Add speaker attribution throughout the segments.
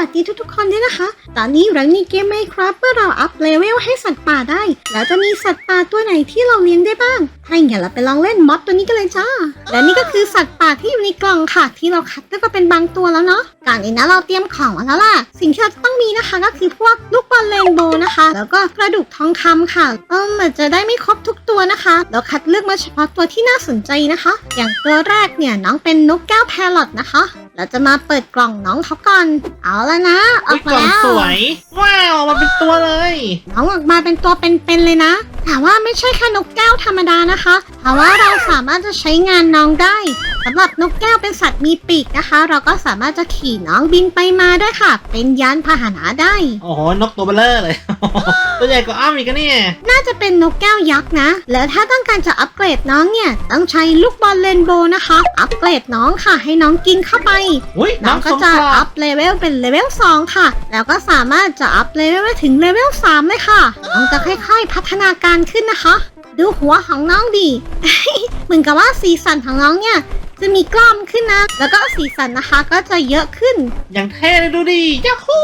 Speaker 1: วัสดีทุกๆคนด้วยนะคะ ตอนนี้เรามีเกม Minecraft เพื่อเราอัพเลเวลให้สัตว์ป่าได้ แล้วจะมีสัตว์ป่าตัวไหนที่เราเลี้ยงได้บ้าง ถ้าอย่างนั้นเราไปลองเล่นม็อดตัวนี้กันเลยจ้า และนี่ก็คือสัตว์ป่าที่อยู่ในกล่องค่ะ ที่เราคัดเลือกมาเป็นบางตัวแล้วเนาะ ก่อนอื่นนะเราเตรียมของมาแล้วล่ะ สิ่งที่เราจะต้องมีนะคะก็คือพวกลูกบอลเรนโบว์นะคะ แล้วก็กระดูกทองคำค่ะ เออมันจะได้ไม่ครบทุกตัวนะคะ เราคัดเลือกมาเฉพาะตัวที่น่าสนใจนะคะ อย่างตัวแรกเนี่ยน้องเป็นนกแก้วแพรลอตนะคะ เราจะมาเปิดกล่องน้องเขาก่อน เอาแล้วนะ ออ
Speaker 2: อุ้
Speaker 1: ก
Speaker 2: ย
Speaker 1: มาก
Speaker 2: ล่อง
Speaker 1: แล้ว
Speaker 2: สวย ว้าวมาเป็นตัวเลย
Speaker 1: น้องออกมาเป็นตัวเป็นๆเลยนะ แต่ว่าไม่ใช่แค่นกแก้วธรรมดานะคะ เพราะว่าเราสามารถจะใช้งานน้องได้สำหรับนกแก้วเป็นสัตว์มีปีกนะคะ เราก็สามารถจะขี่น้องบินไปมาได้ค่ะ เป็นยานพาหนะได้
Speaker 2: โอ้โห นกตัวเบลเลอร์เลย ตัวใหญ่กว่าอ้อมอีกอะเนี่ย
Speaker 1: น่าจะเป็นนกแก้วยักษ์นะ แล้วถ้าต้องการจะอัปเกรดน้องเนี่ย ต้องใช้ลูกบอลเรนโบว์นะคะ อัปเกรดน้องค่ะ ให้น้องกินเข้าไป
Speaker 2: อุ้ย
Speaker 1: น้
Speaker 2: น้
Speaker 1: อ
Speaker 2: องง
Speaker 1: ก็
Speaker 2: สม
Speaker 1: จะ
Speaker 2: ปลอ
Speaker 1: อั
Speaker 2: ด
Speaker 1: พเลเวลเป็นเลเวล2ค่ะ แล้วก็สามารถจะอัพเลเวลไปถึงเลเวล3เลยค่ะ น้องจะค่อยๆพัฒนาการขึ้นนะคะ ดูหัวของน้องดี เหมือนกับว่าสีสันของน้องเนี่ย จะมีกล้ามขึ้นนะ แล้วก็สีสันนะคะก็จะเยอะขึ้น
Speaker 2: อย่างเท่เลยดูดิยาฮู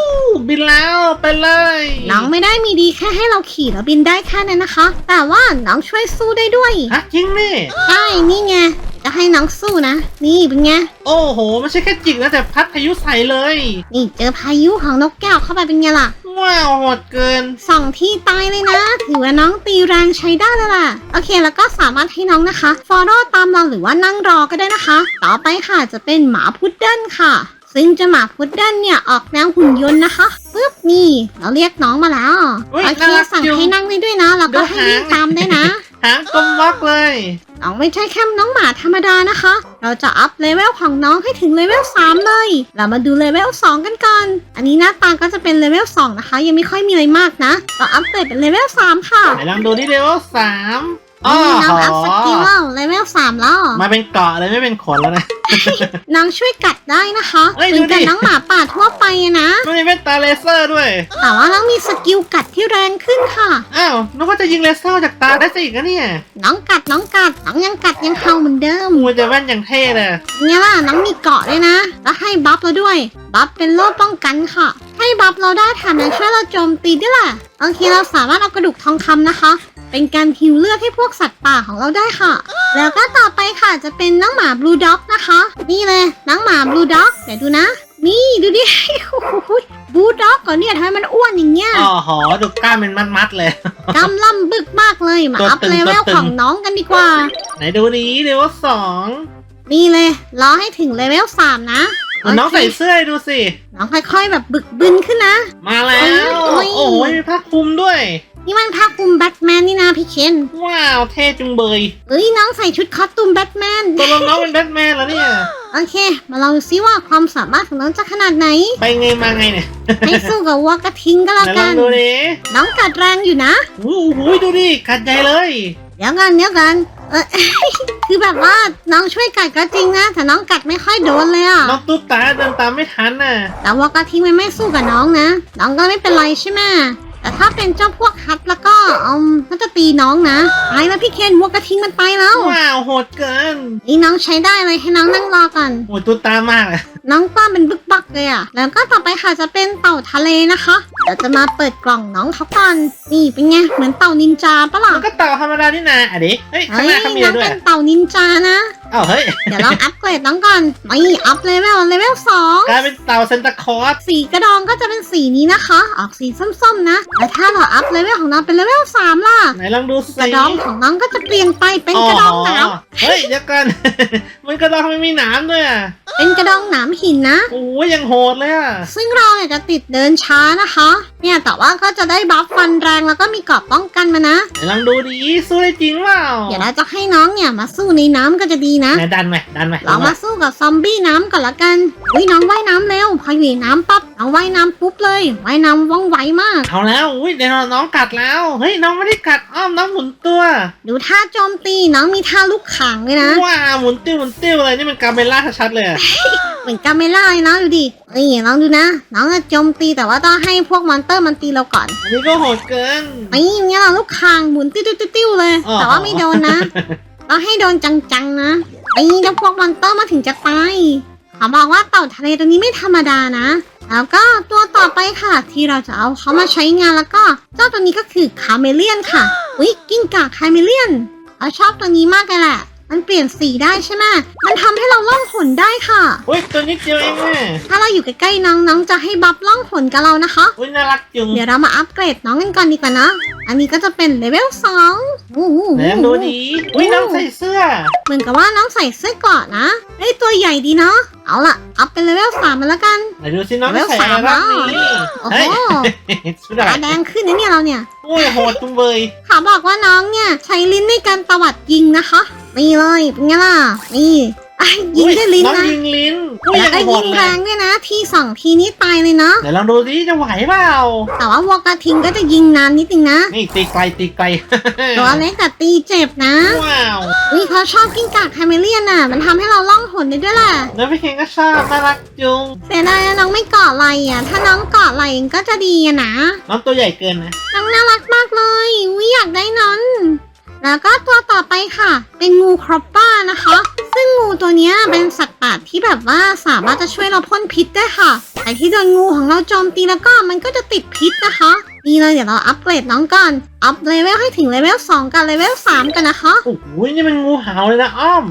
Speaker 2: บินแล้วไปเลย
Speaker 1: น้องไม่ได้มีดีแค่ให้เราขี่แล้วบินได้แค่นั้นนะคะ แต่ว่าน้องช่วยสู้ได้ด้วย
Speaker 2: ฮะจริงนี่
Speaker 1: ใช่นี่ไงจะให้น้องสู้นะ นี่เป็นไง
Speaker 2: โอ้โหไม่ใช่แค่จิกนะแต่พัดพายุใส่เลย
Speaker 1: นี่เจอพายุของนกแก้วเข้าไปเป็นไงล่ะ
Speaker 2: ว้าวโหดเกิน
Speaker 1: สองที่ตายเลยนะ ถือว่าน้องตีแรงใช้ได้เลยล่ะ โอเค แล้วก็สามารถให้น้องนะคะ ฟอลโล่ตามเราหรือว่านั่งรอก็ได้นะคะ ต่อไปค่ะจะเป็นหมาพุดเดิ้ลค่ะ ซึ่งเจะหมาพุดเดิ้ลเนี่ยออกแนวหุ่นยนต์นะคะปึ๊บนี่ เราเรียกน้องมาแล้ว
Speaker 2: อุ๊ย
Speaker 1: โอเค
Speaker 2: น่ารัก
Speaker 1: สั่ง
Speaker 2: จัง
Speaker 1: ให้นั่งได้ด้วยนะ แล้วก็
Speaker 2: ดู
Speaker 1: ให้
Speaker 2: หาง
Speaker 1: วิ่งตามได้นะ
Speaker 2: หางกลมบล็อกเลย
Speaker 1: น้องไม่ใช่แค่น้องหมาธรรมดานะคะ เราจะอัพเลเวลของน้องให้ถึงเลเวล3เลย เรามาดูเลเวล2กันก่อน อันนี้หน้าตาก็จะเป็นเลเวล2นะคะ ยังไม่ค่อยมีอะไรมากนะ เราอัพเกรดเป็นเลเวล3ค่ะ
Speaker 2: ไหนลองดูดิเร็วสาม อ๋อ
Speaker 1: นี่น้องอัพสกิลแล้วเลเวล3แล้ว
Speaker 2: มาเป็นเกาะเลยไม่เป็นขนแล้วนะ
Speaker 1: น้องช่วยกัดได้นะคะ
Speaker 2: เอ้ย
Speaker 1: ถึง
Speaker 2: ดูดิ
Speaker 1: กับน้องหมาป่าทั่วไปอะนะ
Speaker 2: มันมีแว่นตาเลเซอร์ด้วย
Speaker 1: แต่ว่าน้องมีสกิลกัดที่แรงขึ้นค่ะ
Speaker 2: อ้าวนึกว่าจะยิงเลเซอร์จากตาได้ซะอีกนะเนี่ย
Speaker 1: น้องกัดน้องกัดน้องยังกัดยังเห่าเหมือนเดิม
Speaker 2: มัวจะแว่นอย่างเท่เลย
Speaker 1: เนี่ยล่ะน้องมีเกาะด้วยนะ แล้วให้บัฟเราด้วย บัฟเป็นโล่ป้องกันค่ะ ให้บัฟเราได้แถมยังช่วยเราโจมตีด้วยล่ะโอเคเราสามารถเอากระดูกทองคำนะคะ เป็นการฮิวเลือดให้พวกสัตว์ป่าของเราได้ค่ะ แล้วก็ต่อไปค่ะจะเป็นน้องหมาบลูด็อกนะคะ นี่เลยน้องหมาบลูด็อกเดี๋ยวดูนะ นี่ดูดิบลูด็อกก่อนเนี่ยทำไมมันอ้วนอย่างเงี้ย
Speaker 2: อ๋อหอดูกล้ามเป็นมัดๆเลย
Speaker 1: กำล่ำบึกมากเลยมา
Speaker 2: ตัว
Speaker 1: อัพ
Speaker 2: ตึง
Speaker 1: เลเวล
Speaker 2: ตัวตึง
Speaker 1: ของน้องกันดีกว่า
Speaker 2: ไหนดูนี้เร็วสอง
Speaker 1: นี่เลยรอให้ถึงเลเวลสามนะ
Speaker 2: เอาน้อง
Speaker 1: โค
Speaker 2: ใส่เสื้อให้ดูสิ
Speaker 1: น้องค่อยๆแบบบึกบึนขึ้นนะ
Speaker 2: มาแล้ว
Speaker 1: โอ้ย
Speaker 2: โอ้ยมีผ้าคลุมด้วย
Speaker 1: นี่มันผ้าคลุมแบทแมนนี่นะพี่เคน
Speaker 2: ว้าวเท่จุงเบย
Speaker 1: เอ้ยน้องใส่ชุดคอสตูมแบทแมน
Speaker 2: ตัวน้องเป็นแบทแมนแล้วเนี่ย
Speaker 1: โอเค มาลองดูซิว่าความสามารถของน้องจะขนาดไหน
Speaker 2: ไปไงมาไงเนี่ย
Speaker 1: ให้สู้กับวัวกระทิงก็แล้ว
Speaker 2: ไหนล
Speaker 1: กั
Speaker 2: อง
Speaker 1: น
Speaker 2: ดูดิ
Speaker 1: น้องกัดแรงอยู่นะ
Speaker 2: โอ้โหดูดิกัดใหญ่เลย
Speaker 1: เดี๋ยวกันเดี๋ยวกันเออ คือแบบว่าน้องช่วยกัดก็จริงนะแต่น้องกัดไม่ค่อยโดนเลยอะ
Speaker 2: น้องตุ๊กตาเดินตามไม่ทันน่ะ
Speaker 1: แต่วัวกระทิงมันไม่สู้กับน้องนะ น้องก็ไม่เป็นไรใช่ไหม แต่ถ้าเป็นเจ้าพวกฮัทแล้วก็อืมก็จะตีน้องนะไปแล้วพี่เคนวัวกระทิงมันไปแล้ว
Speaker 2: ว้าวโหดเกิน
Speaker 1: นี่น้องใช้ได้เลยให้น้องนั่งรอก่อน
Speaker 2: โหดตุ๊กตามากเลย
Speaker 1: น้องป้าเป็นบึกบักเลยอะแล้วก็ต่อไปค่ะจะเป็นเต่าทะเลนะคะเดี๋ยวจะมาเปิดกล่องน้องเขาก่อนนี่เป็นไงเหมือนเต่านินจาปะล่ะ
Speaker 2: มันก็เต่าธรรมดานี่นาอะดิเฮ้ยข้า
Speaker 1: เฮ้
Speaker 2: ง
Speaker 1: ย
Speaker 2: หน้าเขามี
Speaker 1: น้
Speaker 2: อะ
Speaker 1: อง
Speaker 2: ไรด้วย
Speaker 1: เป็นเต่านินจานะ
Speaker 2: อ้าวเฮ้ย
Speaker 1: เดี๋ยวลองอัปเกรดน้องก่อนไม่อัพเลเวลเลเวลสอง
Speaker 2: กลายเป็นเต่าเซนตาคลอส
Speaker 1: สีกระดองก็จะเป็นสีนี้นะคะ ออกสีส้มๆนะแต่ถ้าเราอัพเลเวลของน้องเป็นเลเวลสามล่ะ
Speaker 2: ไหนลองดูสิ
Speaker 1: กระดองของน้องก็จะเปลี่ยนไปเป็นกระดองหนาม
Speaker 2: เฮ้ยเดี๋ยวกัน มันกระดองทำไมมีหนามด้วยอะ
Speaker 1: เป็นกระดองหนามหินนะ
Speaker 2: โอ้ยยังโหดเลยอะ
Speaker 1: ซึ่งเราเนี่ยจะติดเดินช้านะคะ เนี่ยแต่ว่าก็จะได้บัฟฟันแรงแล้วก็มีเกราะป้องกันมานะ
Speaker 2: ไหนลองดูดิสู้ได้จริงเปล่า
Speaker 1: เดี๋ยวเราจะให้น้องเนี่ยมาสู้ในน้ำก็จะดีนะ
Speaker 2: ไหนดันไหมดันไหม
Speaker 1: เรามาสู้กับซอมบี้น้ำก่อนละกันอุ้ยน้องว่ายน้ำเร็ว พออยู่ในน้ำปั๊บน้องว่ายน้ำปุ๊บเลยว่ายน้ำว่องไวมาก
Speaker 2: เอาแล้วอุ้ยเดี๋ยวน้องกัดแล้ว เฮ้ยน้องไม่ได้กัดอ้อมน้องหมุนตัว
Speaker 1: ดูท่าโจมตีน้องมีท่าลูกขางเลยนะ
Speaker 2: ว้าวหมุนติ้วหมุนติ้วเลยนี่มันกาเมล่าชัดๆเลยอะ
Speaker 1: เหมือนกาเมล่าเลยนะดูดินี่ลองดูนะน้องจะโจมตีแต่ว่าต้องให้พวกมอนเตอร์มันตีเราก่อน
Speaker 2: อันนี้ก็โหดเกิน
Speaker 1: นี่เนี่ยลูกคางหมุนติ้วติ้วติ้วเลย
Speaker 2: อ๋อ
Speaker 1: แต่ว่าไม่โดนนะเราให้โดนจังๆนะนี่แล้วพวกมอนเตอร์มาถึงจะตายขอบอกว่าเต่าทะเลตัวนี้ไม่ธรรมดานะ แล้วก็ตัวต่อไปค่ะ ที่เราจะเอาเขามาใช้งานแล้วก็ เจ้าตัวนี้ก็คือคาเมเลียนค่ะวิกิ้งก่าคาเมเลียนเราชอบตัวนี้มากเลยแหละ มันเปลี่ยนสีได้ใช่ไหมมันทำให้เราล่องหนได้ค่ะ
Speaker 2: อุ้ยตัวนิดเดียวเองแม่
Speaker 1: ถ้าเราอยู่ใกล้ๆน้องน้องจะให้บัฟล่องหนกับเรานะคะ
Speaker 2: อุ้ยน่ารักจุง
Speaker 1: เดี๋ยวเรามาอัปเกรดน้องกันก่อนดีกว่านะ อันนี้ก็จะเป็นเลเวลสองโอ้โห
Speaker 2: แหนมดูดีอุ้ยน้องใส่เสื้อ
Speaker 1: เหมือนกับว่าน้องใส่เสื้อเกราะนะเฮ้ยตัวใหญ่ดีเนาะ เอาล่ะ อัพเป็นเลเวลสามมาแล้วกัน
Speaker 2: ไหนดูสิน้องจะใส่อะไรบ้างนี่
Speaker 1: โอ้
Speaker 2: เฮ้ย
Speaker 1: โห
Speaker 2: ชุดอะไร
Speaker 1: ตาแดงขึ้นนะเนี่ยเราเนี่ย
Speaker 2: อุ้ยโหดจุงเบย
Speaker 1: เขาบอกว่าน้องเนี่ยใช้ลิ้นในการตวัดยิงนะคะ นี่เลยเป็นไงล่ะนี่อะยิงด้วยลิ้น
Speaker 2: น้อง
Speaker 1: นะ
Speaker 2: ยิงลิ้นอุ้ย
Speaker 1: แล้ว
Speaker 2: ยัง
Speaker 1: ก็
Speaker 2: โห
Speaker 1: ยิ
Speaker 2: ด
Speaker 1: ง
Speaker 2: เล
Speaker 1: แร
Speaker 2: ย
Speaker 1: งด้วยนะทีสองทีนี้ตายเลยเนาะ
Speaker 2: เดี๋ยวลองดูดิจะไหวเปล่า
Speaker 1: แต่ว่าวอกระทิงก็จะยิงนานนิดนึงนะ
Speaker 2: นี่ตีไกลตีไกล
Speaker 1: ตัวเล็กแต่ตีเจ็บนะ
Speaker 2: ว้าว
Speaker 1: อุ้ยเขาชอบกิ้งก่าคาเมเลียนน่ะ มันทำให้เราล่องหนได้ด้วยแหละ
Speaker 2: แล้วพี่เคนก็ชอบน่ารักจุง
Speaker 1: เสียดายนะน้องไม่เกาะไหลอะ ถ้าน้องเกาะไหลก็จะดีอะนะ
Speaker 2: น้องตัวใหญ่เกินนะ
Speaker 1: น้องน่ารักมากเลยอุ้ยอยากได้นอน แล้วก็ตัวต่อไปค่ะ เป็นงูครอปป้านะคะ ซึ่งงูตัวนี้เป็นสัตว์ป่าที่แบบว่าสามารถจะช่วยเราพ่นพิษได้ค่ะ แต่ที่โดนงูของเราโจมตีแล้วก็มันก็จะติดพิษนะคะ นี่เลยเดี๋ยวเราอัปเกรดน้องก่อน อัพเลเวลให้ถึงเลเวล2กับเลเวล3กันนะคะ
Speaker 2: โอ้โหนี่มันงูเห่าเลยนะอ้อม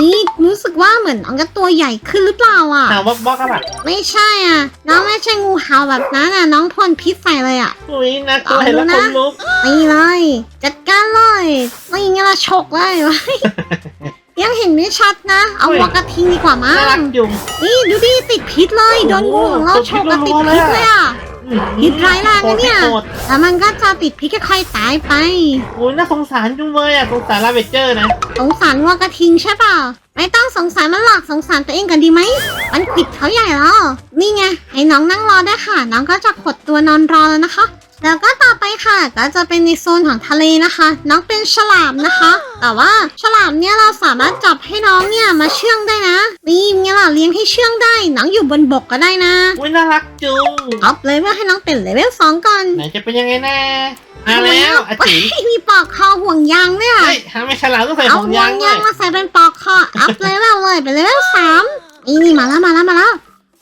Speaker 1: นี่รู้สึกว่าเหมือนน้องจะตัวใหญ่ขึ้นหรือเปล่าอะ
Speaker 2: เห่าบอกบอกกันแบบ
Speaker 1: ไม่ใช่อะ น้องไม่ใช่งูเห่าแบบนั้นอะ น้องพ่นพิษใส่เลยอะ
Speaker 2: อุ้ยน่ากลัวเห็นแล้วขนลุก
Speaker 1: นี่เลย จัดการเลยไม่งั้นเราฉกเลยยังเห็นไม่ชัดนะ เอา
Speaker 2: เฮ้ย
Speaker 1: วากระทิงดีกว่ามั้
Speaker 2: น่ารั
Speaker 1: ง
Speaker 2: กจุง
Speaker 1: นี่ดูดิติดพิษเลย โดนงูของเราฉกแล้วติดพิษเลยอะ พิษร้ายแรงนะเนี่ย
Speaker 2: โหด
Speaker 1: แล้วมันก็จะติดพิษค่อยๆตายไป
Speaker 2: โอ้ยน่าสงสารจุงเลยอะสงสารลาเวเจอร์นะ
Speaker 1: สงสารวัวกระทิงใช่เปล่า ไม่ต้องสงสารมันหรอกสงสารตัวเองกันดีไหม มันขิดเขาใหญ่แล้ว นี่ไงให้น้องนั่งรอได้ค่ะ น้องก็จะขดตัวนอนรอแล้วนะคะ แล้วก็ต่อไปค่ะก็จะเป็นในโซนของทะเลนะคะ น้องเป็นฉลามนะคะ แต่ว่าฉลามเนี่ยเราสามารถจับให้น้องเนี่ยมาเชื่องได้นะนี่ไงล่ะเลี้ยงให้เชื่องได้น้องอยู่บนบกก็ได้นะ
Speaker 2: อุ้ยน่ารักจุง
Speaker 1: อัพเลยว่าให้น้องเป็นเลเวลสองก่อน
Speaker 2: ไหนจะเป็นยังไงแน่มาแล้วอาจิ๋ว
Speaker 1: เฮ้ยมีปลอกคอห่วงยางด้วยอะ
Speaker 2: เฮ้ยทำไมฉลามต้องใส่
Speaker 1: เอา
Speaker 2: ห่วง
Speaker 1: ห่วยา
Speaker 2: งงด้
Speaker 1: ยาวง
Speaker 2: ย
Speaker 1: มาใส่เป็นปลอกคออัพเลเวลเลยเป็นเลเวลสามนี่นี่มาแล้วมาแล้วมาแล้ว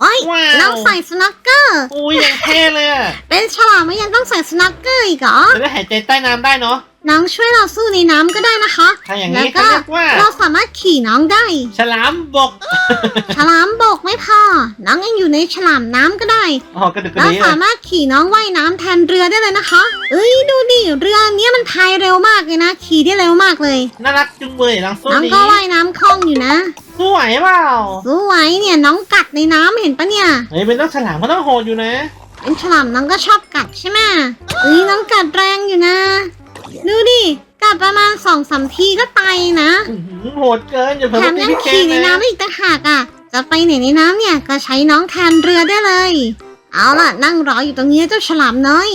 Speaker 1: โอ้ย
Speaker 2: ว้าว
Speaker 1: น้องใส่สนักเกอร์
Speaker 2: อุ้ยยังเท่เลยอะ
Speaker 1: เป็นฉลามไม่ยังต้องใส่สนักเกอร์อีกเหรอ
Speaker 2: จะได้หายใจใต้น้ำได้เนาะ
Speaker 1: น้องช่วยเราสู้ในน้ำก็ได้นะคะ
Speaker 2: ถ้าอย่าง
Speaker 1: แล้ว
Speaker 2: นี้
Speaker 1: ก็
Speaker 2: เขาเรียกว่า
Speaker 1: เราสามารถขี่น้องได้
Speaker 2: ฉลามบก
Speaker 1: ฉลามบกไม่พอ น้องยังอยู่ในฉลามน้ำก็ได้
Speaker 2: โอ้โหกระดึกกระ
Speaker 1: เรา
Speaker 2: ดิ่ง
Speaker 1: สามารถขี่น้องว่ายน้ำแทนเรือได้เลยนะคะ เอ้ยดูดิเรือเนี้ยมันพายเร็วมากเลยนะ ขี่ได้เร็วมากเลย
Speaker 2: น่ารักจุงเบยลองสู้
Speaker 1: น้อง
Speaker 2: ดิ
Speaker 1: ก็ว่ายน้ำคล่องอยู่นะ
Speaker 2: สู้ไหวเปล่า
Speaker 1: สู้ไหวเนี่ยน้องกัดในน้ำเห็นปะเนี่ย
Speaker 2: เฮ้ยเป็นต้องฉลามก็ต้องโหดอยู่นะ
Speaker 1: เป็นฉลามน้องก็ชอบกัดใช่ไหมเอ้ยน้องกัดแรงอยู่นะ ดูดิกัดประมาณสองสามทีก็ตายนะ
Speaker 2: อื้อหือโหดเกินอย่าเพิ่
Speaker 1: แถ
Speaker 2: ง
Speaker 1: ม
Speaker 2: ตี
Speaker 1: ยัง
Speaker 2: พี่เคน
Speaker 1: ขี่ใน
Speaker 2: นะ
Speaker 1: น้ำอีกต่างหากอะ จะไปไหนในน้ำเนี่ยก็ใช้น้องแทนเรือได้เลย เอาล่ะนั่งรออยู่ตรงนี้เจ้าฉลามน้อย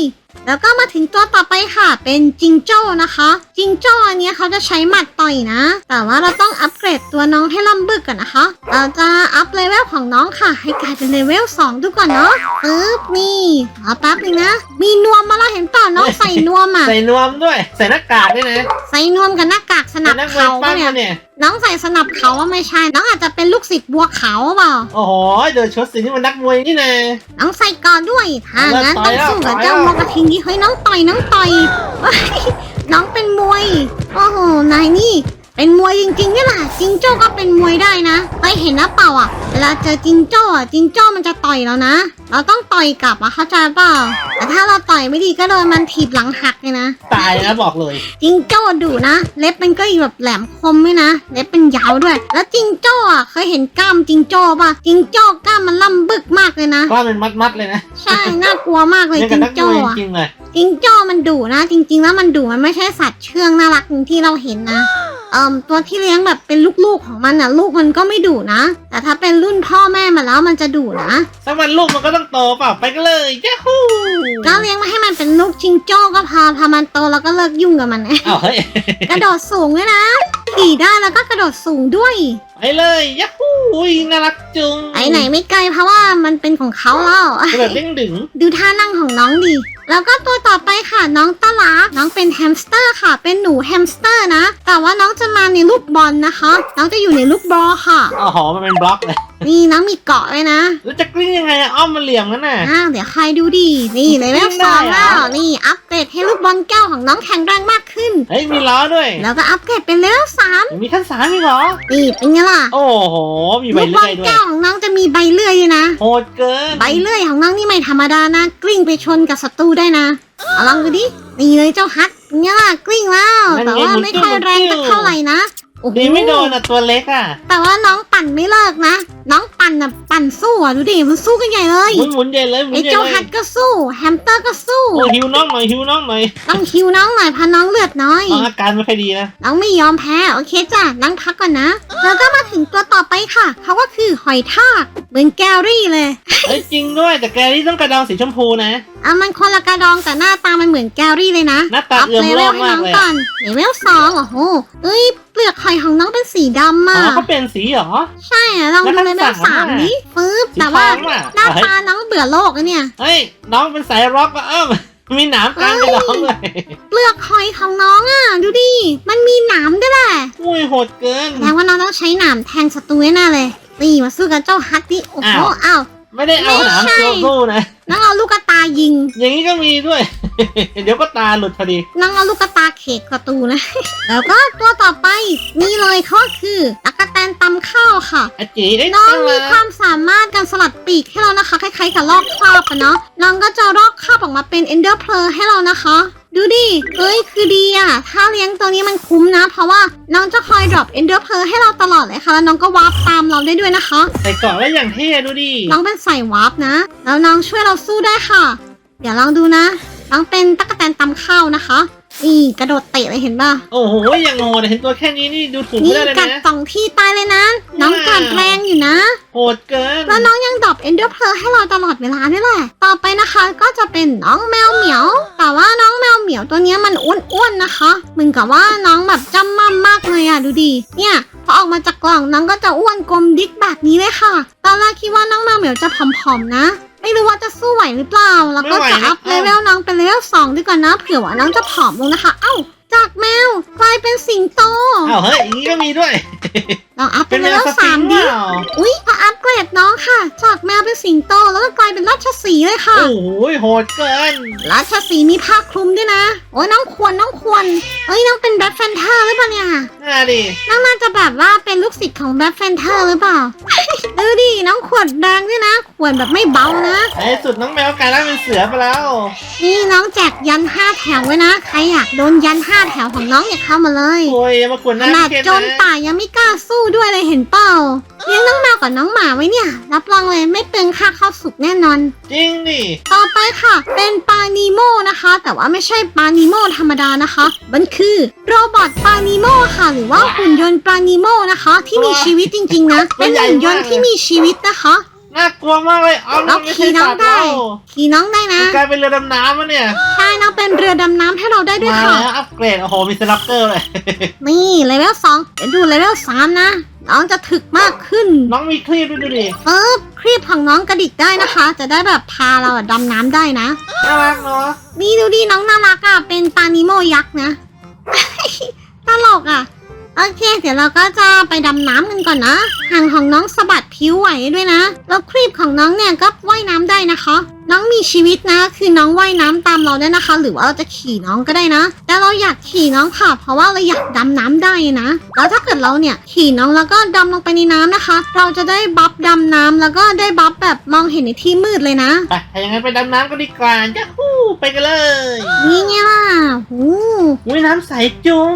Speaker 1: แล้วก็มาถึงตัวต่อไปค่ะ เป็นจิงโจ้นะคะ จิงโจ้อันเนี้ยเขาจะใช้หมัดต่อยนะ แต่ว่าเราต้องอัปเกรดตัวน้องให้ล่ำบึกก่อนนะคะ เราจะอัพเลเวลของน้องค่ะ ให้กลายเป็นเลเวล2ดูก่อนเนาะปึ๊บนี่รอแป๊บนึงนะ มีนวมมาแล้วเห็นเปล่าน้องใส่นวมอะ
Speaker 2: ใส่นวมด้วย ใส่หน้ากากด้วยนะ
Speaker 1: ใส่นวมกับหน้ากากสนั
Speaker 2: เป็น
Speaker 1: บ
Speaker 2: นักมวย
Speaker 1: เขา
Speaker 2: ปั้
Speaker 1: ปะ
Speaker 2: ม
Speaker 1: เนี่ย
Speaker 2: มาเนี่ย
Speaker 1: น้องใส่สนับเขาว่าไม่ใช่ น้องอาจจะเป็นลูกศิษย์บัวขาวเปล่า
Speaker 2: โอ้โหเดินชดสินี่มันนักมวยนี่นะ
Speaker 1: น้องใส่ก่อนด้วยถ้างั้น
Speaker 2: ต่
Speaker 1: ต้
Speaker 2: อ
Speaker 1: อยง
Speaker 2: แล้ว
Speaker 1: สู้กับ
Speaker 2: ต่อยแล้ว
Speaker 1: เจ้ามอกระทิงนี้เฮ้ยน้องต่อยน้องต่อยเฮ้ยน้องเป็นมวย โอ้โห นายนี่ เป็นมวยจริงๆเนี่ยแหละจิงโจ้ก็เป็นมวยได้นะเคยเห็นนะเปล่าอะเวลาเจอจิงโจ้อะจิงโจ้มันจะต่อยเรานะ เราต้องต่อยกลับอะเข้าใจเปล่าแต่ถ้าเราต่อยไม่ดีก็โดนมันถีบหลังหักเลยนะ
Speaker 2: ตายนะบอกเลย
Speaker 1: จิงโจ้ดุนะ เล็บมันก็แบบแหลมคมด้วยนะเล็บเป็นยาวด้วย แล้วจิงโจ้อะเคยเห็นกล้ามจิงโจ้ป่ะจิงโจ้กล้ามมันล่ำบึกมากเลยนะ
Speaker 2: ก็เป็นมัดๆเลยนะ
Speaker 1: ใช่น่ากลัวมากเลย
Speaker 2: นี่
Speaker 1: จิ
Speaker 2: กับ
Speaker 1: ง
Speaker 2: นักม
Speaker 1: โจ้
Speaker 2: วย
Speaker 1: อะ
Speaker 2: จริงๆเลย
Speaker 1: จิงโจ้มันดุนะ จริง ๆ แล้วมันดุมันไม่ใช่สัตว์เชื่องน่ารักอย่างที่เราเห็นนะ เอ่มตัวที่เลี้ยงแบบเป็นลูกๆของมันอะ ลูกมันก็ไม่ดุนะ แต่ถ้าเป็นรุ่นพ่อแม่มาแล้วมันจะดุนะ
Speaker 2: สักวันลูกมันก็ต้องโตเปล่าไปกันเลยย้าฮู
Speaker 1: ก็เลี้ยงมาให้มันเป็นลูกจิงโจ้ก็พอพอมันโตแล้วก็เลิกยุ่งกับมัน
Speaker 2: อ้าวเฮ้ย
Speaker 1: กระโดดสูงด้วยนะขี่ได้แล้วก็กระโดดสูงด้วย
Speaker 2: ไปเลยย้าฮูอุ้ยน่ารักจุง
Speaker 1: ไปไหนไม่ไกลเพราะว่ามันเป็นของเขาแล้ว
Speaker 2: กระโดดเด้งดึง
Speaker 1: ดูท่านั่งของน้องดิ แล้วก็ตัวต่อไปค่ะน้องตะลาน้องเป็นแฮมสเตอร์ค่ะ เป็นหนูแฮมสเตอร์นะ แต่ว่าน้องจะมาในลูกบอลนะคะ น้องจะอยู่ในลูกบอลค่ะ
Speaker 2: อ๋อ มันเป็นบล็อกเลย
Speaker 1: นี่น้องมีเกาะเลยนะ
Speaker 2: แล้วจะกลิ้งยังไงอะอ้อมมันเหลี่ยมกันน่ะ
Speaker 1: อ้าวเดี๋ยวใครดูดินี่เลเวล
Speaker 2: ได้
Speaker 1: สอง
Speaker 2: เหรอ
Speaker 1: แล้วนี่อัปเกรดให้ลูกบอลแก้วของน้องแข็งแรงมากขึ้น
Speaker 2: เฮ้ยมีล้อด้วย
Speaker 1: แล้วก็อัปเกรดเป็นเลเวลสาม
Speaker 2: มีขั้นสามอีกเหรอ
Speaker 1: นี่เป็นไงล่ะ
Speaker 2: โอ้โหมีใบ
Speaker 1: ลูกบอ
Speaker 2: เลื่
Speaker 1: ล
Speaker 2: อยด้วย
Speaker 1: แก้วของน้องจะมีใบเลื่อยด้วยนะ
Speaker 2: โหดเกิน
Speaker 1: ใบเลื่อยของน้องนี่ไม่ธรรมดานะ กลิ้งไปชนกับศัตรูได้นะเอาลองดูดินี่เลยเจ้าฮักเป็นไงล่ะกลิ้งแล้วแต่ว่าไม่ค่อยแรงสักเท่าไหร่นะ โอ้โห
Speaker 2: ดีไม่โดนอะตัวเล็กอะ
Speaker 1: แต่ว่าน้องปั่นไม่เลิกนะ น้องปั่นน่ะปั่นสู้อะดูดิมันสู้กันใหญ่เลย
Speaker 2: หมุนหมุนๆใหญ่เลยหมุน
Speaker 1: ไอ้
Speaker 2: ใหญ่
Speaker 1: เจ้า
Speaker 2: เล
Speaker 1: ฮั
Speaker 2: ย
Speaker 1: กก็สู้ แฮมสเตอร์ก็สู้
Speaker 2: โอ้หิวน้องหน่อยหิวน้องหน่อย
Speaker 1: ต้องคิวน้องหน่อยเพราะน้องเลือดน้อย
Speaker 2: น้องอาการไม่ค่อยดีนะ
Speaker 1: น้องไม่ยอมแพ้โอเคจ้ะนั่งพักก่อนนะ แล้วก็มาถึงตัวต่อไปค่ะเขาก็คือหอยทากเหมือนแกรี่เลย
Speaker 2: เอ้ยจริงด้วยแต่แกนี่ต้องกระดองสีชมพูนะ
Speaker 1: อะมันคนละกระดองแต่หน้าตามันเหมือนแกรี่เลยนะ
Speaker 2: หน้าตา
Speaker 1: อัพ
Speaker 2: เอื้อม
Speaker 1: เล
Speaker 2: โล
Speaker 1: เวล
Speaker 2: ก
Speaker 1: ให้
Speaker 2: มา
Speaker 1: น้
Speaker 2: ก
Speaker 1: อง
Speaker 2: เลย
Speaker 1: ก่อนเลเวลสองโอ้โหเอ้ยเปลือกหอยของน้องเป็นสีดำ
Speaker 2: อ๋
Speaker 1: อะ
Speaker 2: อเขาเป็นสีเหรอ
Speaker 1: ใช่อะลองดูเล
Speaker 2: แล้ว
Speaker 1: เว
Speaker 2: ขั้น
Speaker 1: ลสาม
Speaker 2: สามอะ
Speaker 1: นี้ปึ๊บ
Speaker 2: สี
Speaker 1: แต่ว่า
Speaker 2: ทองอะ
Speaker 1: หน้า
Speaker 2: เฮ้ย
Speaker 1: ตาน้องเบื่อโลกอะเนี่ย
Speaker 2: เฮ้ยน้องเป็นสายร็อกอะเอ้ามีหนามกลางกระดองเลย
Speaker 1: เปลือกหอยของน้องอะ ดูดิ มันมีหนามด้วยแหละ
Speaker 2: อุ้ยโหดเกิน
Speaker 1: แสดงว่าน้องต้องใช้หนามแทงศัตรูแน่เลยนี่มาสู้กับเจ้าฮัตติโอ้โห
Speaker 2: อ้าว
Speaker 1: อ้าว
Speaker 2: ไม่ได้เอาหนาม
Speaker 1: ไม่ใช่
Speaker 2: สู้ๆนะ
Speaker 1: น้องเอาลูกกระตายิง
Speaker 2: อย่างนี้ก็มีด้วย เดี๋ยวก็ตาหลุดพอดี
Speaker 1: น้องเอาลูกกระตาเขกศัตรูนะ แล้วก็ตัวต่อไปนี่เลยเขาก็คือตักกะแตนตำข้าวค่ะ
Speaker 2: อาจีได้
Speaker 1: น้อง
Speaker 2: ตั้ง
Speaker 1: มี
Speaker 2: แล้ว
Speaker 1: ความสามารถการสลัดปีกให้เรานะคะ คล้ายๆกับลอกคราบอะเนาะ น้องก็จะลอกคราบออกมาเป็น Ender Pearl ให้เรานะคะ ดูดิ เอ้ย คือดีอะถ้าเลี้ยงตัวนี้มันคุ้มนะ เพราะว่าน้องจะคอย drop Ender Pearl ให้เราตลอดเลยค่ะ แล้วน้องก็วาร์ปตามเราได้ด้วยนะคะ
Speaker 2: ใส่กล่องได้อย่างเท่ดูดิ
Speaker 1: น้องเป็นใส่วาร์ปนะ แล้วน้องช่วยเราสู้ได้ค่ะ เดี๋ยวลองดูนะ น้องเป็นตั๊กแตนตำข้าวนะคะ นี่กระโดดเตะเลยเห็นป่ะ
Speaker 2: โอ้โหอย่างโหดเห็นตัวแค่นี้นี่ดูถูกไม่
Speaker 1: นี่
Speaker 2: ได้เลย
Speaker 1: กัด
Speaker 2: นะ
Speaker 1: สองที่ตายเลยนะ น้อง
Speaker 2: ว้าว
Speaker 1: กัดแรงอยู่นะ
Speaker 2: โหดเกิน
Speaker 1: แล้วน้องยังดรอปเอนเดอร์เพลให้เราตลอดเวลาด้วยแหละ ต่อไปนะคะก็จะเป็นน้องแมวเหมียว แต่ว่าน้องแมวเหมียวตัวเนี้ยมันอ้วนๆนะคะเหมือนกับว่าน้องแบบจำมั่มมากเลยอะดูดิ เนี่ยพอออกมาจากกล่องน้องก็จะอ้วนกลมดิ๊กแบบนี้เลยค่ะ ตอนแรกคิดว่าน้องแมวเหมียวจะผอมๆนะ ไม่รู้ว่าจะสู้ไหวหรือเปล่า แล้วก็จะอัพเลเวลน้องเป็นเลเวลสองดีกว่านะเผื่อว่าน้องจะผอมลงนะคะ เอ้า จากแมวกลายเป็นสิงโต
Speaker 2: อ้าวเฮ้ยอย่างนี้ก็มีด้วย
Speaker 1: ลองอัพ
Speaker 2: เป็
Speaker 1: เป็นน
Speaker 2: แม
Speaker 1: เล
Speaker 2: ว
Speaker 1: เว
Speaker 2: ส
Speaker 1: ล
Speaker 2: ฟิ
Speaker 1: สางม
Speaker 2: ค์
Speaker 1: ดิ
Speaker 2: เปล่า
Speaker 1: อุ๊ยพออัปเกรดน้องค่ะ จากแมวเป็นสิงโตแล้วก็กลายเป็นราชสีห์เลยค่ะ
Speaker 2: โอ้โหโหดเกิน
Speaker 1: ราชสีห์มีผ้าคลุมด้วยนะ โอ้ยน้องควรน้องควรเอ้ยน้องเป็นแบทแฟนเทอร์หรือเปล่าเนี่ย
Speaker 2: น่าดิ
Speaker 1: น้องน่าจะแบบว่าเป็นลูกศิษย์ของแบทแฟนเทอร์หรือเปล่า ดูดิน้องขวดแดงด้วยนะ ขวดแบบไม่เบานะ
Speaker 2: ในที่สุดน้องแมวกลายร่างเป็นเสือไปแล้ว
Speaker 1: นี่น้องแจกยันห้าแถวไว้นะ ใครอยากโดนยันห้าแถวของน้องอย่าเข้ามาเลย
Speaker 2: โอ้ยอย่ามากวนห
Speaker 1: ข
Speaker 2: น้า
Speaker 1: นาด
Speaker 2: พี่เคน
Speaker 1: โจร
Speaker 2: นะ
Speaker 1: ป่ายังไม่กล้าสู้ด้วยเลยเห็นเปล่าเลี้ยงน้องแมวกับน้องหมาไว้เนี่ย รับรองเลยไม่เปลืองค่าข้าวสุกแน่นอน
Speaker 2: จริงดิ
Speaker 1: ต่อไปค่ะ เป็นปลานีโมนะคะ แต่ว่าไม่ใช่ปลานีโมธรรมดานะคะ มันคือโรบอทปลานีโมค่ะ หรือว่าหุ่นยนต์ปลานีโมนะคะ ที่มีชีวิตจริงๆนะ เป็นหุ่นยนต์ที่มีชีวิตนะคะ
Speaker 2: น่ากลัวมากเลยอ๋อ
Speaker 1: เรา
Speaker 2: มันไม่ใช่
Speaker 1: ขี่น้อ
Speaker 2: สั
Speaker 1: ง
Speaker 2: ตว์
Speaker 1: ได้
Speaker 2: แล้ว
Speaker 1: ขี่น้องได้นะ
Speaker 2: มันกลายเป็นเรือดำน้ำวะเนี่ย
Speaker 1: ใช่น้องเป็นเรือดำน้ำให้เราได้ด้วย
Speaker 2: มา
Speaker 1: ค่ะ
Speaker 2: แล้วอัปเกรด โอ้โห มีสลับเตอร์เลย
Speaker 1: นี่เลเวลสองเดี๋ยวดูเลเวลสามนะ น้องจะถึกมากขึ้น
Speaker 2: น้องมีคลีปด้วยดูดิ
Speaker 1: เออครีบของน้องกระดิกได้นะคะ จะได้แบบพาเราอะดำน้ำได้นะ
Speaker 2: น่ารักเนาะ
Speaker 1: นี่ดูดิน้องน่ารักอะ เป็นปลานิโมยักษ์นะ ตลกอะ โอเค เดี๋ยวเราก็จะไปดำน้ำกันก่อนนะหางของน้องสะบัดผิวไหวด้วยนะ แล้วครีบของน้องเนี่ยก็ว่ายน้ำได้นะคะ น้องมีชีวิตนะ คือน้องว่ายน้ำตามเราได้นะคะ หรือว่าเราจะขี่น้องก็ได้นะ แต่เราอยากขี่น้องค่ะ เพราะว่าเราอยากดำน้ำได้นะ แล้วถ้าเกิดเราเนี่ยขี่น้องแล้วก็ดำลงไปในน้ำนะคะ เราจะได้บัฟดำน้ำแล้วก็ได้บัฟแบบมองเห็นในที่มืดเลยนะ
Speaker 2: ไปถ้าอย่างนั้นไปดำน้ำกันดีกว่าจ้าฮู้ไปกันเลย
Speaker 1: นี่ไงล่ะหู
Speaker 2: อุ้ยน้ำใสจุง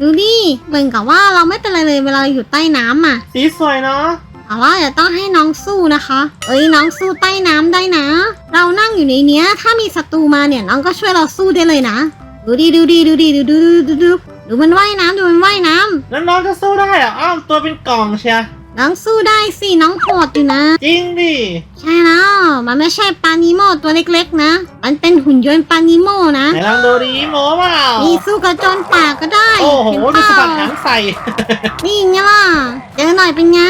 Speaker 1: ดูดิเหมือนกับว่าเราไม่เป็นไรเลยเวลาอยู่ใต้น้ำอะ
Speaker 2: สีสวยเนาะ
Speaker 1: แต่ว่าเดี๋ยวต้องให้น้องสู้นะคะ เอ้ยน้องสู้ใต้น้ำได้นะ เรานั่งอยู่ในเนี้ย ถ้ามีศัตรูมาเนี่ยน้องก็ช่วยเราสู้ได้เลยนะ ดูดีดูดีดูดีดูดูดูดูดูดูมันว่ายน้ำดูมันว่ายน้ำ
Speaker 2: แล้วน้องจะสู้ได้เหรออ้าวตัวเป็นกล่องเชีย
Speaker 1: น้องสู้ได้สิน้องโหดอยู่นะ
Speaker 2: จริงดิ
Speaker 1: ใช่แล้ว มันไม่ใช่ปลานิโมตัวเล็กๆนะ มันเป็นหุ่นยนต์ปลานิโมนะ
Speaker 2: ไหนลองดูดิโมเปล่า
Speaker 1: นี่สู้กับโจรป่าก็ได้
Speaker 2: โอ้โห
Speaker 1: เห็นเป
Speaker 2: ดู
Speaker 1: ล่า
Speaker 2: สะบัดหางใส่
Speaker 1: นี่ไงล่ะเจอหน่อยเป็นไง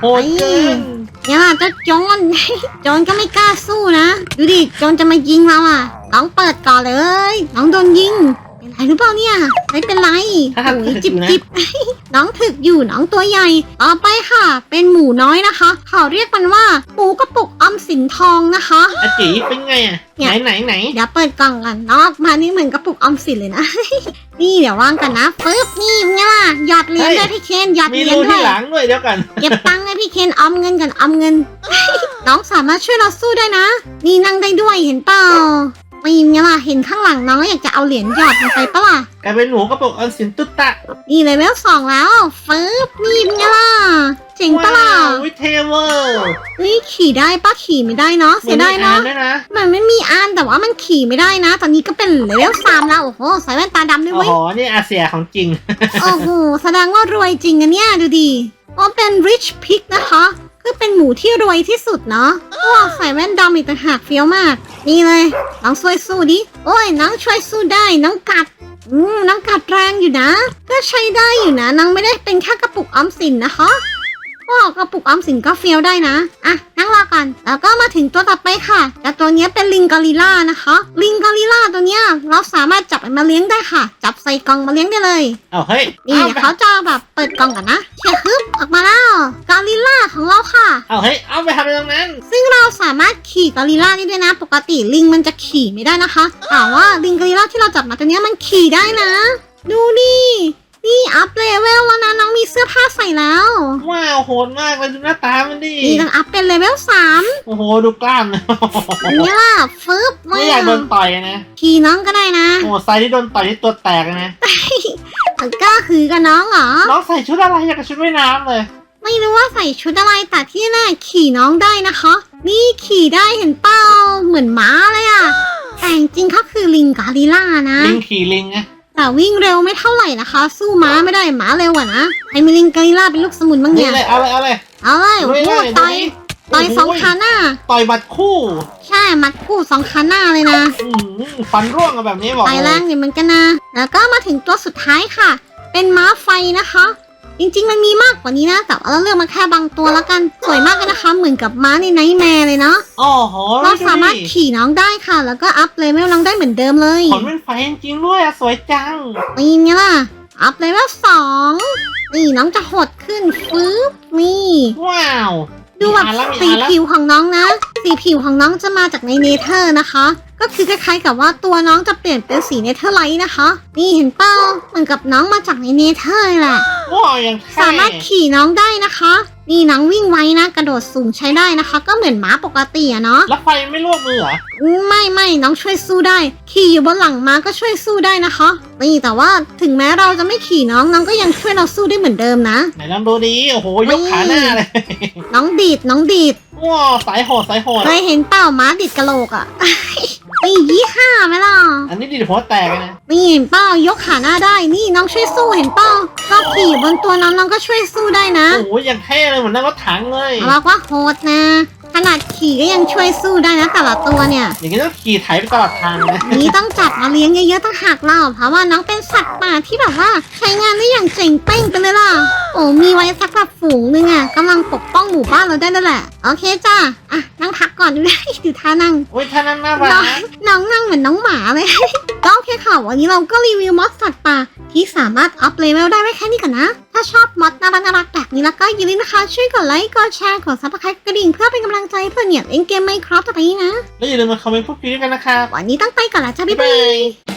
Speaker 2: โหดเกิน
Speaker 1: เนี่ยล่ะเจ้าโจร โจรก็ไม่กล้าสู้นะ ดูดิโจรจะมายิงเราอะน้องเปิดก่อนเลย น้องโดนยิงเป็น ไรหรือเปล่าเนี่ย ไม่เป็นไร
Speaker 2: ถ้า
Speaker 1: โอ้ย
Speaker 2: ถึ
Speaker 1: จิ
Speaker 2: ก
Speaker 1: บ
Speaker 2: อยู่นะ
Speaker 1: จิบน้องถึกอยู่น้องตัวใหญ่ ต่อไปค่ะ เป็นหมูน้อยนะคะ เขาเรียกมันว่าหมูกระปุกออมสินทองนะคะ
Speaker 2: อาจีเป็นไงอะ
Speaker 1: เนี่
Speaker 2: ไหน
Speaker 1: ย
Speaker 2: ไหนไหน
Speaker 1: เดี๋ยวเปิดกล่องกันนอกมานี่เหมือนกระปุกออมสินเลยนะ นี่เดี๋ยววางกันนะปึ๊บนี่ไงล่ะหยอดเหรียญด้วยพี่เคนหยอด
Speaker 2: มี
Speaker 1: เหรียญ
Speaker 2: รู
Speaker 1: ด้
Speaker 2: ที่
Speaker 1: วย
Speaker 2: หลังด้วยเดี๋ยวกัน
Speaker 1: เก็บตังค์ให้พี่เคนออมเงินกันออมเงิน น้องสามารถช่วยเราสู้ได้นะ นี่นั่งได้ด้วยเห็นเปล่า ไม่ไงล่ะ เห็นข้างหลังน้องแล้วอยากจะเอาเหรียญหยอดลงไปปะล่ะ
Speaker 2: กลายเป็นหมูกระปุกออมสินตุ๊ตตะ
Speaker 1: นี่เลยแล้วสองแล้วปึ๊บนี่เป็นไงล่ะ เจ๋งปะล่ะ
Speaker 2: ว้าววิเทเวอร์
Speaker 1: เฮ้ยขี่ได้ปะขี่ไม่ได้เนาะเสียดาย
Speaker 2: หมือ
Speaker 1: เนาะ
Speaker 2: มีอ่ด้วยนะ
Speaker 1: มันไม่มีอันแต่ว่ามันขี่ไม่ได้นะ ตอนนี้ก็เป็นเลเวลสามแล้ว โอ้โหใส่แว่นตาดำด้วย
Speaker 2: โอ้
Speaker 1: เว้ย
Speaker 2: โหนี่อาเซียของจริง
Speaker 1: โอ้โห แสดงว่ารวยจริงอะเนี่ย ดูดิว่าเป็น rich pig นะคะ คือเป็นหมูที่รวยที่สุดเนาะว้าวใส่แว่นดำอีกต่างหากเฟี้ยวมาก นี่เลยน้องช่วยสู้ดิ โอ้ยน้องช่วยสู้ได้น้องกัด อืมน้องกัดแรงอยู่นะ ก็ใช้ได้อยู่นะน้องไม่ได้เป็นแค่กระปุกออมสินนะคะว้าวกระปุกออมสินก็เฟี้ยวได้นะ อะนั่งรอก่อน แล้วก็มาถึงตัวต่อไปค่ะ แต่ตัวเนี้ยเป็นลิงกอริลล่านะคะ ลิงกอริลล่าตัวเนี้ยเราสามารถจับมันมาเลี้ยงได้ค่ะ จับใส่กล่องมาเลี้ยงได้เลย
Speaker 2: เอาเฮ้ย
Speaker 1: นี่
Speaker 2: เอา
Speaker 1: เดี๋ยวเขาจะแบบเปิดกล่องกันนะเชียร์ฮึบออกมาแล้วกอริลล่าของ เราค่ะ
Speaker 2: เอาเฮ้ยเอาไปทำอะไรตรงนั้น
Speaker 1: ซึ่งเราสามารถขี่กอริลล่าได้ด้วยนะ ปกติลิงมันจะขี่ไม่ได้นะคะแต่ว่าลิงกอริลล่าที่เราจับมาตัวเนี้ยมันขี่ได้นะ ดูดินี่อัพเลเวลแล้วนะน้องมีเสื้อผ้าใส่แล้ว
Speaker 2: ว้าวโหดมากเลยดูหน้าตามันดิ
Speaker 1: นี่ต้องอัพเป็นเลเวลสาม
Speaker 2: โอ้โหดูกล้ามนะ
Speaker 1: นี่ล่ะฟึบ
Speaker 2: ไม่อยากโดนต่อยนะ
Speaker 1: ขี่น้องก็ได้นะ
Speaker 2: โอ้ไซที่โดนต่อยที่ตัวแตกเลยนะ
Speaker 1: มันกล้าหือกับน้องเหรอ
Speaker 2: น้องใส่ชุดอะไรอยากกับชุดว่ายน้ำเลย
Speaker 1: ไม่รู้ว่าใส่ชุดอะไรแต่ที่แน่ขี่น้องได้นะคะ นี่ขี่ได้เห็นเป้าเหมือนม้าเลยอะแต่จริงๆเขาคือลิงกอริลล่านะ
Speaker 2: ลิงขี่ลิงไง
Speaker 1: แต่วิ่งเร็วไม่เท่าไหร่นะคะ สู้ม้าไม่ได้ม้าเร็วกว่านะใครมีลิงกอริลล่าเป็นลูกสมุนบ้าง
Speaker 2: นี่
Speaker 1: เนี่ย
Speaker 2: เลยเอาเลยเอาเลย
Speaker 1: เอาเลยโอ้
Speaker 2: ลุย
Speaker 1: โห
Speaker 2: เลย
Speaker 1: ต่อย
Speaker 2: ลุย
Speaker 1: ต่อย
Speaker 2: โอ้โห
Speaker 1: สองขาหน้า
Speaker 2: ต่อยบัตรคู่
Speaker 1: ใช่มัดคู่สองขาหน้าเลยนะ
Speaker 2: อืมฟันร่วงกันแบบนี้บอก
Speaker 1: ต่อย
Speaker 2: เล
Speaker 1: แร
Speaker 2: ย
Speaker 1: งอยู่เหมือนกันนะ แล้วก็มาถึงตัวสุดท้ายค่ะ เป็นม้าไฟนะคะ จริงๆ มันมีมากกว่านี้นะ แต่ว่าเราเลือกมาแค่บางตัวแล้วกัน สวยมากเลยนะคะ เหมือนกับม้าในไนท์แมร์เลยเนาะ
Speaker 2: โอ้โห
Speaker 1: เราสามารถ
Speaker 2: ดูดิ
Speaker 1: ขี่น้องได้ค่ะ แล้วก็อัพเลเวลน้องได้เหมือนเดิมเลย
Speaker 2: ขนเป็นไฟจริงๆด้วยอะสวยจัง
Speaker 1: นี่ไงล่ะ อัพเลเวลสองนี่น้องจะหดขึ้นฟืบนี่
Speaker 2: ว้าว
Speaker 1: ดูแบบ
Speaker 2: มีอันละมี
Speaker 1: สี
Speaker 2: อันละ
Speaker 1: ผิวของน้องนะ สีผิวของน้องจะมาจากในเนเธอร์นะคะ ก็คือคล้ายๆกับว่าตัวน้องจะเปลี่ยนเป็นสีเนเธอร์ไลท์นะคะ นี่เห็นเป้าเหมือนกับน้องมาจากในเนเธอร์แหละ
Speaker 2: ว้าวยังเท่
Speaker 1: สามารถขี่น้องได้นะคะ นี่น้องวิ่งไวนะ กระโดดสูงใช้ได้นะคะ ก็เหมือนม้าปกติอะเนาะ
Speaker 2: แล้วไฟไม่ลวกมือเหรอ
Speaker 1: ไม่ไม่น้องช่วยสู้ได้ ขี่อยู่บนหลังม้าก็ช่วยสู้ได้นะคะ นี่แต่ว่าถึงแม้เราจะไม่ขี่น้องน้องก็ยังช่วยเราสู้ได้เหมือนเดิมนะ
Speaker 2: ไหนลองดูดิโอ้โหยกขาหน้าเลย
Speaker 1: น้องดีดน้องดีด
Speaker 2: ว้าวสายโหดสายโหด
Speaker 1: เคยเห็นเปล่าม้าดิดกะโหลกอะ นี่ยี่ห้าไหมล่ะ
Speaker 2: อันนี้ดิหัวแตกเลยนะ
Speaker 1: นี่เห็นเป้ายกขาหน้าได้ นี่น้องช่วยสู้เห็นเป้าก็ขี่อยู่บนตัวน้องน้องก็ช่วยสู้ได้นะ
Speaker 2: โอ้โหยังเท่เลยเหมือนนั่งรถถังเลย
Speaker 1: เราว่าโหดนะ ขนาดขี่ก็ยังช่วยสู้ได้นะแต่ละตัวเนี่ย
Speaker 2: อย่างนี้ต้องขี่ไถไปตลอดทางนะ
Speaker 1: นี้ต้องจับมาเลี้ยงเยอะๆต้องหักเราเพราะว่าน้องเป็นสัตว์ป่าที่แบบว่า ใช้งานได้อย่างเจ๋งเป้งไปเลยล่ะ โอ้มีไว้สักแบบฝูงนึงอะกำลังปกป้องหมู่บ้านเราได้แล้วแหละ โอเคจ้าอะนั่งพักก่อนดูได้ดูท่านั่ง
Speaker 2: โอ้ยท่านั้นน่า
Speaker 1: น้
Speaker 2: รั
Speaker 1: อง
Speaker 2: ก
Speaker 1: น้องนั่งเหมือนน้องหมาเลย ก็โอเคค่ะวันนี้เราก็รีวิวมอสสัตว์ป่าที่สามารถอัพเลเวลได้ไว้แค่นี้ก่อนนะ ถ้าชอบมอสน่ารักน่ารักแบบนี้แล้วก็อย่าลืมนะคะ ช่วยกดไลค์กดแชร์กดซับสไครต์กระดิ่งเพื่อเป็นกำลังใจเพื่อเนี่ยเล่นเกมไมค์ครับต่อไปนี้นะ
Speaker 2: แล้วอย่าลืมมาคอมเมนต์พูดคุยด้วยกันนะครับ
Speaker 1: วันนี้ต้องไปก่อนละจ้าบ๊าย
Speaker 2: บ๊าย
Speaker 1: บา
Speaker 2: บายย